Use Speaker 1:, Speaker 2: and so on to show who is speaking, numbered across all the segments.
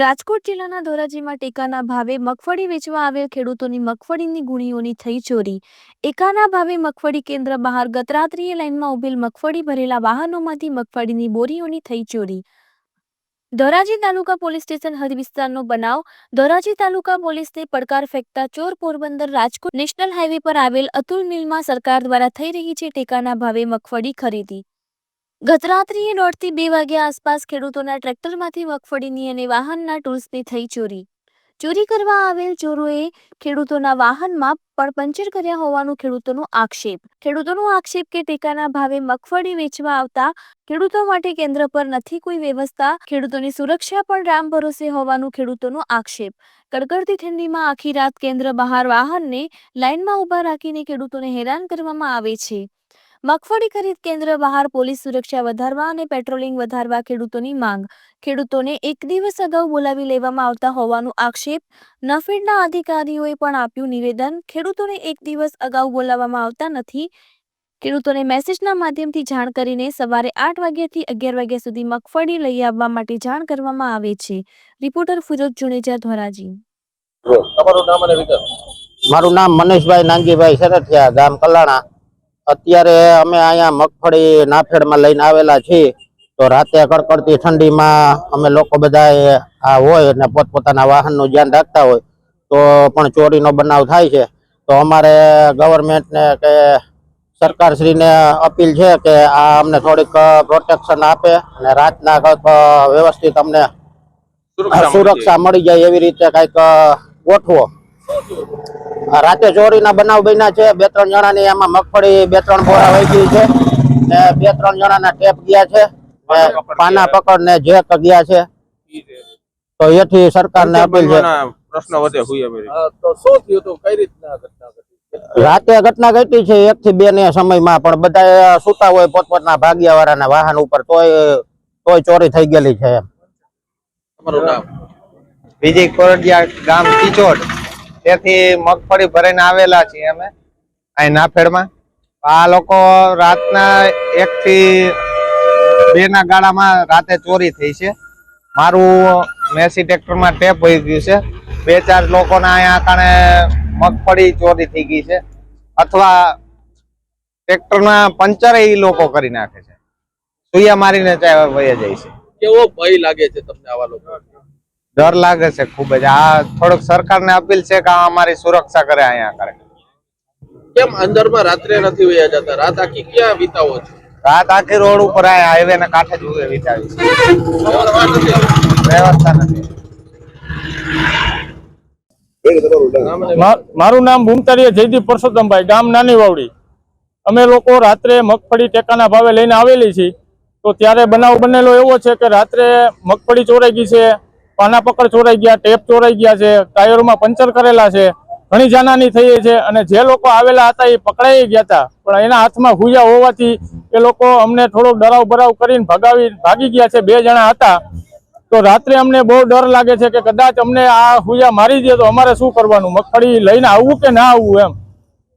Speaker 1: રાજકોટ જિલ્લાના ધોરાજીમાં ટેકાના ભાવે મગફળી વેચવા આવેલ ખેડૂતોની મગફળીની ગુણીઓની થઈ ચોરી. એકાના ભાવે મગફળી કેન્દ્ર બહાર ગતરાત્રિએ લાઇનમાં ઉભેલ મગફળી ભરેલા વાહનોમાંથી મગફળીની બોરીઓની થઈ ચોરી. ધોરાજી તાલુકા પોલીસ સ્ટેશન હદ વિસ્તારનો બનાવ. ધોરાજી તાલુકા પોલીસને પડકાર ફેંકતા ચોર પોરબંદર રાજકોટ નેશનલ હાઈવે પર આવેલ અતુલ મિલમાં સરકાર દ્વારા થઈ રહી છે ટેકાના ભાવે મગફળી ખરીદી. ગત રાત્રિએ દોઢથી બે વાગ્યા આસપાસ ખેડૂતોના ટ્રેક્ટરમાંથી મગફળીની અને વાહનના ટૂલ્સની થઈ ચોરી. ચોરી કરવા આવેલ ચોરોએ ખેડૂતોના વાહનમાં પણ પંચર કર્યા હોવાનું ખેડૂતોનો આક્ષેપ. ખેડૂતોનો આક્ષેપ કે ટેકાના ભાવે મગફળી વેચવા આવતા ખેડૂતો માટે કેન્દ્ર પર નથી કોઈ વ્યવસ્થા, ખેડૂતોની સુરક્ષા પણ રામ ભરોસે હોવાનું ખેડૂતોનો આક્ષેપ. કડકડતી ઠંડીમાં આખી રાત કેન્દ્ર બહાર વાહનને લાઇનમાં ઊભા રાખીને ખેડૂતોને હેરાન કરવામાં આવે છે. મગફળી ખરીદ કેન્દ્ર બહાર પોલીસ સુરક્ષા વધારવા અને પેટ્રોલિંગ વધારવા ખેડૂતોની માંગ. ખેડૂતોને એક દિવસ અગાઉ બોલાવી લેવામાં આવતા હોવાનો આક્ષેપ નફેડના અધિકારીઓએ પણ આપ્યું નિવેદન. ખેડૂતોને એક દિવસ અગાઉ બોલાવવામાં આવતા નથી. ખેડૂતોને મેસેજના માધ્યમથી જાણ કરીને સવારે આઠ વાગ્યાથી અગિયાર વાગ્યા સુધી મગફળી લઈ આવવા માટે જાણ કરવામાં આવે છે. રિપોર્ટર ફિરોજ જુનેજા ધોરાજી.
Speaker 2: તમારું નામ અને
Speaker 3: મારું નામ મનીષભાઈ નાનજીભાઈ સરઠિયા ગામ કલાણા. અત્યારે અમે અહીંયા મગફળી નાફેડમાં લઈને આવેલા છીએ. તો રાતે કડકડતી ઠંડીમાં અમે લોકો બધા આ હોય અને પોતપોતાના વાહનનું ધ્યાન રાખતા હોય તો પણ ચોરીનો બનાવ થાય છે. તો અમારે ગવર્મેન્ટને કે સરકારશ્રીને અપીલ છે કે આ અમને થોડીક પ્રોટેક્શન આપે અને રાતના વ્યવસ્થિત અમને સુરક્ષા મળી જાય એવી રીતે કંઈક ગોઠવો. રાતે ચોરીના બનાવ બન્યા છે. બે ત્રણ જણાની એમાં મગફળી બે ત્રણ બોરા વહી ગઈ છે ને બે ત્રણ જણાના ટેપ ગયા છે પાના પકડ ને જેક ગયા છે. તો એથી સરકારને અપીલ છે.
Speaker 4: પ્રશ્ન વધે હુઈ અમેરિકા
Speaker 2: હા, તો શું થયું હતું કઈ રીતના ઘટના
Speaker 3: રાતે ઘટના ઘટી છે એક થી બે ને સમયમાં પણ બધા સુતા હોય પોતપોતના ભાગ્યા વાળાના વાહન ઉપર તોય તોય ચોરી થઈ ગયેલી છે એમ.
Speaker 5: વિજય કોરડિયા ગામ ટીચોડ. ત્યાંથી મગફળી ભરીને આવેલા છીએ અમે. અહીં નાફેડમાં. આ લોકો રાતના એક થી બે ના ગાળામાં રાતે ચોરી થઈ છે. મારું મેસી ટ્રેક્ટરમાં ટેપ વહી ગયું છે. બે ચાર લોકોના અહીંયા કારણે મગફળી ચોરી થઈ ગઈ છે. અથવા ટ્રેક્ટરના પંચર એ લોકો કરી નાખે છે. સુયા મારીને વહી જાય છે.
Speaker 2: કેવો ભય લાગે છે તમને આવા લોકો
Speaker 5: ડર લાગે છે ખૂબ જ. આ સરકાર સરકારને અપીલ છે કે આ અમારી સુરક્ષા કરે અહીંયા કરે.
Speaker 2: કેમ અંદરમાં રાત્રે નથી વયા જતા? રાત આખી ક્યાં વિતાવો છો?
Speaker 5: રાત આખી રોડ ઉપર આ હાઈવે ને કાંઠે જ ઉભે વિતાવી
Speaker 2: વ્યવસ્થા નથી.
Speaker 6: મારું નામ ભૂમતારીય જયદીપ પરસોત્તમભાઈ ગામ નાની વાવડી અમે લોકો રાત્રે મગફળી ટેકાના ભાવે લઈને આવેલી છીએ. તો ત્યારે બનાવ બનેલો એવો છે કે રાત્રે મગફળી ચોરાઈ ગઈ છે પાના પકડ ચોરાઈ ગયા, ટેપ ચોરાઈ ગયા છે, ટાયરોમાં પંચર કરેલા છે, ઘણી જાનાની થઈ છે અને જે લોકો આવેલા હતા એ પકડાઈ ગયા હતા. પણ એના હાથમાં હુયા હોવાથી એ લોકો અમને થોડોક ડરાવ ભરાવ કરીને ભગાવી, ભાગી ગયા છે, બે જણા હતા. તો રાત્રે અમને બહુ ડર લાગે છે કે કદાચ અમને આ હુયા મારી દે તો અમારે શું કરવાનું? મગફળી લઈને આવવું કે ના આવવું એમ?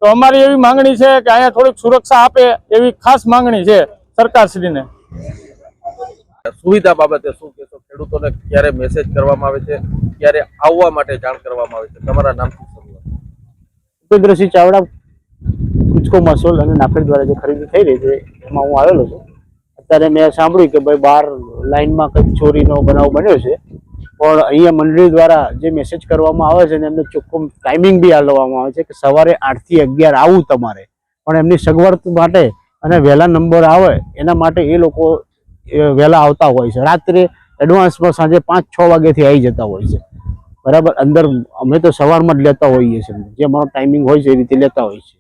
Speaker 6: તો અમારી એવી માંગણી છે કે અહીંયા થોડીક સુરક્ષા આપે એવી ખાસ માંગણી છે સરકારશ્રીને.
Speaker 2: સુવિધા બાબતે શું કહેશો? ખેડૂતોને ક્યારે મેસેજ કરવામાં આવે છે? ક્યારે આવવા માટે જાણ કરવામાં આવે છે? તમારા નામથી શરૂઆત.
Speaker 7: ચાવડા કુચકો મસોલ અને નાફેડ દ્વારા જે ખરીદી થઈ રહી છે, એમાં હું આવેલો છું. અત્યારે મેં સાંભળ્યું કે ભાઈ બહાર લાઈનમાં કંઈક ચોરીનો બનાવ બન્યો છે. પણ અહીંયા મંડળી દ્વારા જે મેસેજ કરવામાં આવે છે ને, એમને ચોખ્ખો ટાઈમિંગ બી આલવામાં આવે છે કે સવારે આઠથી અગિયાર આવું તમારે. પણ એમની સગવડ માટે અને વહેલા નંબર આવે, એના માટે એ લોકો વહેલા આવતા હોય છે. રાત્રે એડવાન્સમાં સાંજે પાંચ છ વાગ્યાથી આવી જતા હોય છે. બરાબર? અંદર અમે તો સવારમાં જ લેતા હોઈએ છીએ. જે અમારો ટાઈમિંગ હોય છે એ રીતે લેતા હોઈએ છીએ.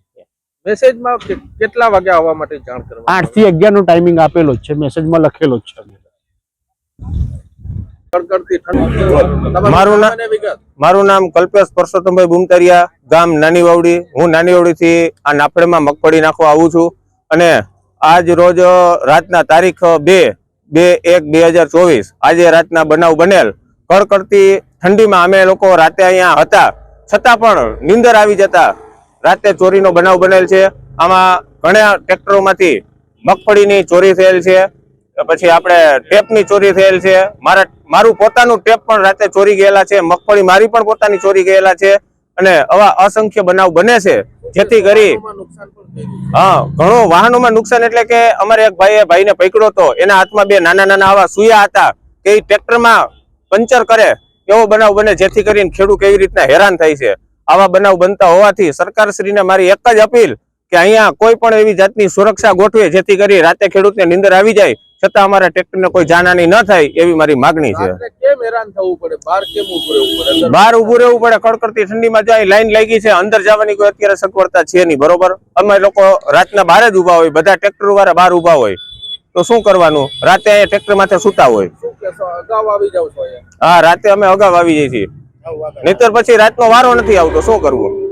Speaker 2: મેસેજમાં કેટલા વાગે આવવા માટે જાણ
Speaker 7: કરવા આઠથી અગિયાર નો ટાઈમિંગ આપેલો જ છે. મેસેજમાં લખેલો જ છે
Speaker 4: મારું
Speaker 2: નામ
Speaker 4: મારું નામ કલ્પેશ પરસોત્તમભાઈ બુમતરિયા ગામ નાની વાવડી હું નાની વાવડીથી આ નાપડેમાં મગફળી નાખવા આવું છું. અને આજ રોજ રાતના તારીખ બે બે, એક, બે હજાર ચોવીસ, આજે રાતના બનાવ બનેલ. કડકડતી ઠંડીમાં અમે લોકો રાતે અહીંયા હતા. છતાં પણ નીંદર આવી જતા રાતે ચોરીનો બનાવ બનેલ છે. આમાં ઘણા ટ્રેક્ટરોમાંથી મગફળીની ચોરી થયેલ છે. પછી આપણે ટેપની ચોરી થયેલ છે. મારા, મારું પોતાનું ટેપ પણ રાતે ચોરી ગયેલા છે. મગફળી મારી પણ પોતાની ચોરી ગયેલા છે. અને આવા અસંખ્ય બનાવ બને છે. જેથી કરી હા, ઘણું વાહનોમાં નુકસાન એટલે કે અમારે એક ભાઈએ ભાઈને પકડ્યો હતો એના હાથમાં બે નાના નાના આવા સુયા હતા કે એ ટ્રેક્ટરમાં પંચર કરે, એવો બનાવ બને જેથી કરીને ખેડૂત કેવી રીતના હેરાન થાય છે. આવા બનાવ બનતા હોવાથી સરકારશ્રીને મારી એક જ અપીલ કે અહીંયા કોઈ પણ એવી જાતની સુરક્ષા ગોઠવે જેથી કરી રાતે ખેડૂતને નીંદર આવી જાય છતાં અમારા ટ્રેક્ટરને કોઈ જાનહાની ન થાય એવી મારી માગણી છે.
Speaker 2: બહાર ઉભું રહેવું પડે?
Speaker 4: કડકડતી ઠંડીમાં જાય લાઈન લાગી છે અંદર જવાની કોઈ અત્યારે સગવડતા છે નહીં બરોબર? અમે લોકો રાતના બહાર જ ઊભા હોય બધા ટ્રેક્ટર વાળા બહાર ઊભા હોય. તો શું કરવાનું? રાતે અહીંયા ટ્રેક્ટર માથે સુતા હોય. હા રાતે અમે અગાઉ આવી જઈએ છીએ. નહીતર પછી રાતનો વારો નથી આવતો શું કરવું?